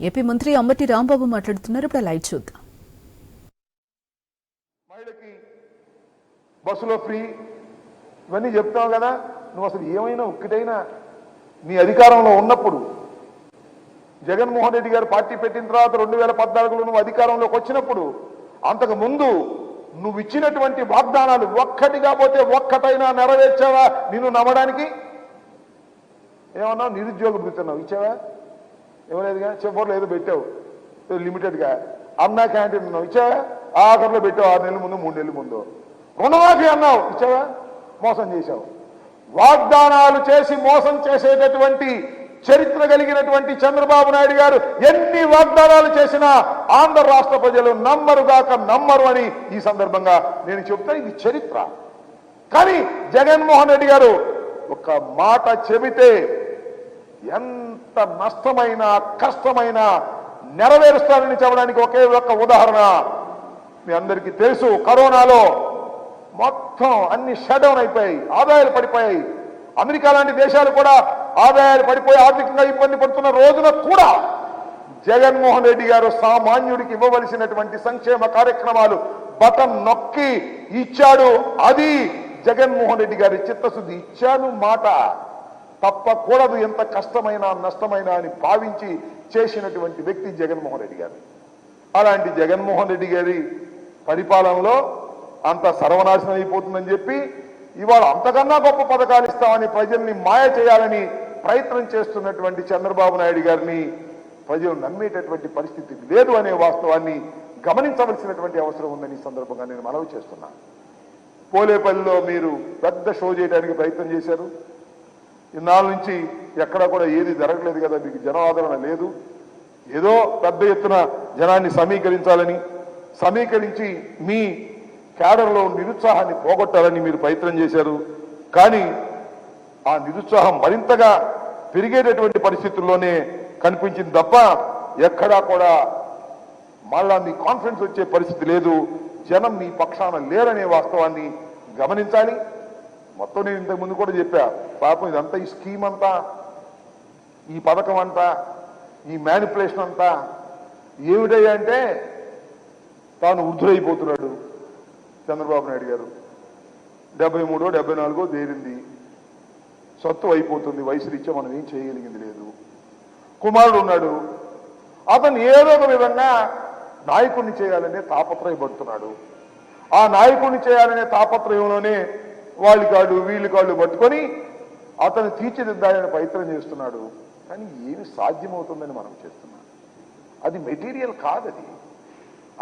AP మంత్రి అమ్మటి రాంబాబు మాట్లాడుతున్నారు. ఇప్పుడు లైట్ చూద్దాం. మహిళకి బస్సులో ఫ్రీ ఇవన్నీ చెప్తావు కదా. నువ్వు అసలు ఏమైనా ఒక్కటైనా నీ అధికారంలో ఉన్నప్పుడు జగన్మోహన్ రెడ్డి గారు పార్టీ పెట్టిన తర్వాత రెండు వేల పద్నాలుగులో నువ్వు అధికారంలోకి వచ్చినప్పుడు అంతకు ముందు నువ్వు ఇచ్చినటువంటి వాగ్దానాలు ఒక్కటిగా పోతే ఒక్కటైనా నెరవేర్చావా? నిన్ను నమ్మడానికి? ఏమన్నా నిరుద్యోగ భృతున్నావు ఇచ్చావా? ఇవ్వలేదుగా చివరిలో ఏదో పెట్టావు. లిమిటెడ్గా. అన్నా క్యాంటీన్ ఉన్నావు. ఇచ్చావా? ఆఖరిలో పెట్టావు. ఆరు నెలల ముందు మూడు నెలల ముందు. రుణమాఫీ అన్నావు. ఇచ్చావా? మోసం చేశావు. వాగ్దానాలు చేసి మోసం చేసేటటువంటి చరిత్ర కలిగినటువంటి చంద్రబాబు నాయుడు గారు ఎన్ని వాగ్దానాలు చేసినా ఆంధ్ర రాష్ట్ర ప్రజలు నమ్మరుగాక నమ్మరు అని ఈ సందర్భంగా నేను చెప్తా ఇది చరిత్ర. కానీ జగన్మోహన్ రెడ్డి గారు ఒక మాట చెబితే ఎంత నష్టమైన కష్టమైన నెరవేరుస్తారని చెప్పడానికి ఒకే ఒక్క ఉదాహరణ మీ అందరికీ తెలుసు. కరోనాలో మొత్తం అన్ని షడౌన్ అయిపోయి అయిపోయాయి ఆదాయాలు పడిపోయాయి. అమెరికా లాంటి దేశాలు కూడా ఆదాయాలు పడిపోయి ఆర్థికంగా ఇబ్బంది పడుతున్న రోజున కూడా జగన్మోహన్ రెడ్డి గారు సామాన్యుడికి ఇవ్వవలసినటువంటి సంక్షేమ కార్యక్రమాలు బటన్ నొక్కి ఇచ్చాడు. అది జగన్మోహన్ రెడ్డి గారి చిత్తశుద్ధి. ఇచ్చాను మాట. తప్పకూడదు ఎంత కష్టమైనా నష్టమైనా అని భావించి చేసినటువంటి వ్యక్తి జగన్మోహన్ రెడ్డి గారు. అలాంటి జగన్మోహన్ రెడ్డి గారి పరిపాలనలో అంత సర్వనాశనం అయిపోతుందని చెప్పి ఇవాళ అంతకన్నా గొప్ప పథకాలు ఇస్తామని ప్రజల్ని మాయ చేయాలని ప్రయత్నం చేస్తున్నటువంటి చంద్రబాబు నాయుడు గారిని ప్రజలు నమ్మేటటువంటి పరిస్థితి లేదు అనే వాస్తవాన్ని గమనించవలసినటువంటి అవసరం ఉందని సందర్భంగా నేను మనవి చేస్తున్నాను పోలేపల్లిలో మీరు పెద్ద షో చేయడానికి ప్రయత్నం చేశారు. ఇన్నాళ్ళ నుంచి ఎక్కడా కూడా ఏది జరగలేదు కదా మీకు జనాదరణ లేదు. ఏదో పెద్ద ఎత్తున జనాన్ని సమీకరించాలని సమీకరించి మీ క్యాడర్లో నిరుత్సాహాన్ని పోగొట్టాలని మీరు ప్రయత్నం చేశారు. కానీ ఆ నిరుత్సాహం మరింతగా పెరిగేటటువంటి పరిస్థితుల్లోనే కనిపించింది తప్ప ఎక్కడా కూడా మళ్ళా మీ కాన్ఫిడెన్స్ వచ్చే పరిస్థితి లేదు. జనం మీ పక్షాన లేరనే వాస్తవాన్ని గమనించాలి. మొత్తం నేను ఇంతకు ముందు కూడా చెప్పా పాపం ఇదంతా ఈ స్కీమ్ అంతా ఈ పథకం అంతా ఈ మ్యానిపులేషన్ అంతా ఏమిటంటే అంటే తాను వృద్ధులైపోతున్నాడు చంద్రబాబు నాయుడు గారు. డెబ్బై మూడో డెబ్బై నాలుగో దేరింది సత్తు అయిపోతుంది వయసు రీత్యా మనం ఏం చేయగలిగింది లేదు. కుమారుడు ఉన్నాడు. అతను ఏదో ఒక విధంగా నాయకుడిని చేయాలనే తాపత్రయపడుతున్నాడు. ఆ నాయకుడిని చేయాలనే తాపత్రయంలోనే వాళ్ళు కాళ్ళు వీళ్ళు కాళ్ళు పట్టుకొని అతను తీర్చిదిద్దాలని ప్రయత్నం చేస్తున్నాడు. కానీ ఏమి సాధ్యమవుతుందని మనం చేస్తున్నాం. అది మెటీరియల్ కాదు అది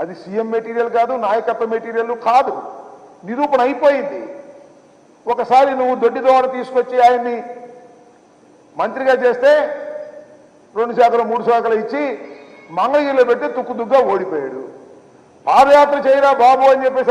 అది సీఎం మెటీరియల్ కాదు నాయకత్వ మెటీరియల్ కాదు. నిరూపణ అయిపోయింది. ఒకసారి నువ్వు దొడ్డి దోవడ తీసుకొచ్చి ఆయన్ని మంత్రిగా చేస్తే రెండు శాఖలు మూడు శాఖలు ఇచ్చి మంగళగిరిలో పెట్టి తుక్కుదుగ్గా ఓడిపోయాడు. పాదయాత్ర చేయరా బాబు అని చెప్పేసి